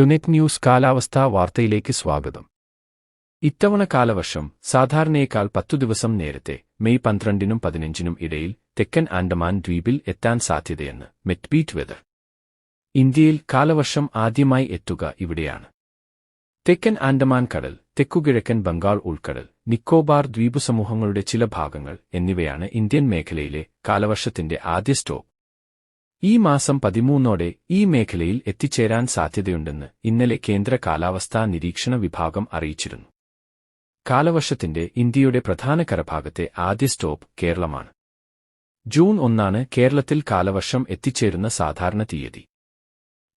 ടുനെറ്റ് news കാലാവസ്ഥാ വാർത്തയിലേക്ക് സ്വാഗതം. ഇത്തവണ കാലവർഷം സാധാരണയേക്കാൾ പത്തു ദിവസം നേരത്തെ മെയ് പന്ത്രണ്ടിനും പതിനഞ്ചിനും ഇടയിൽ തെക്കൻ ആൻഡമാൻ ദ്വീപിൽ എത്താൻ സാധ്യതയെന്ന് മെറ്റ്ബീറ്റ് വെതർ. ഇന്ത്യയിൽ കാലവർഷം ആദ്യമായി എത്തുക ഇവിടെയാണ്. തെക്കൻ ആൻഡമാൻ കടൽ തെക്കുകിഴക്കൻ ബംഗാൾ ഉൾക്കടൽ നിക്കോബാർ ദ്വീപ് സമൂഹങ്ങളുടെ ചില ഭാഗങ്ങൾ എന്നിവയാണ് ഇന്ത്യൻ മേഖലയിലെ കാലവർഷത്തിന്റെ ആദ്യ സ്റ്റോപ്പ്. ഈ മാസം പതിമൂന്നോടെ ഈ മേഖലയിൽ എത്തിച്ചേരാൻ സാധ്യതയുണ്ടെന്ന് ഇന്നലെ കേന്ദ്ര കാലാവസ്ഥാ നിരീക്ഷണ വിഭാഗം അറിയിച്ചിരുന്നു. കാലവർഷത്തിന്റെ ഇന്ത്യയുടെ പ്രധാന കരഭാഗത്തെ ആദ്യ സ്റ്റോപ്പ് കേരളമാണ്. ജൂൺ ഒന്നാണ് കേരളത്തിൽ കാലവർഷം എത്തിച്ചേരുന്ന സാധാരണ തീയതി.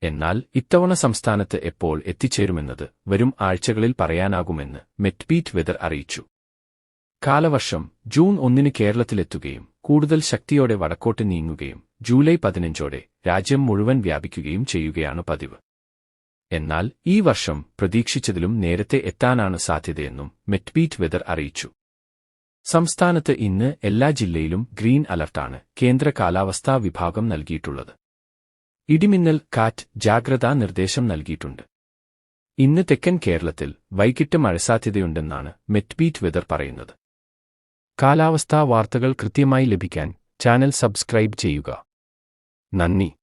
എന്നാൽ ഇത്തവണ സംസ്ഥാനത്ത് എപ്പോൾ എത്തിച്ചേരുമെന്നത് വരും ആഴ്ചകളിൽ പറയാനാകുമെന്ന് മെറ്റ്ബീറ്റ് വെതർ അറിയിച്ചു. കാലവർഷം ജൂൺ ഒന്നിന് കേരളത്തിലെത്തുകയും കൂടുതൽ ശക്തിയോടെ വടക്കോട്ട് നീങ്ങുകയും ജൂലൈ പതിനഞ്ചോടെ രാജ്യം മുഴുവൻ വ്യാപിക്കുകയും ചെയ്യുകയാണ് പതിവ്. എന്നാൽ ഈ വർഷം പ്രതീക്ഷിച്ചതിലും നേരത്തെ എത്താനാണ് സാധ്യതയെന്നും മെറ്റ്ബീറ്റ് വെതർ അറിയിച്ചു. സംസ്ഥാനത്ത് ഇന്ന് എല്ലാ ജില്ലയിലും ഗ്രീൻ അലർട്ടാണ് കേന്ദ്ര കാലാവസ്ഥാ വിഭാഗം നൽകിയിട്ടുള്ളത്. ഇടിമിന്നൽ കാറ്റ് ജാഗ്രതാ നിർദ്ദേശം നൽകിയിട്ടുണ്ട്. ഇന്ന് തെക്കൻ കേരളത്തിൽ വൈകിട്ട് മഴ സാധ്യതയുണ്ടെന്നാണ് മെറ്റ്ബീറ്റ് വെതർ പറയുന്നത്. കാലാവസ്ഥാ വാർത്തകൾ കൃത്യമായി ലഭിക്കാൻ ചാനൽ സബ്സ്ക്രൈബ് ചെയ്യുക. നന്ദി.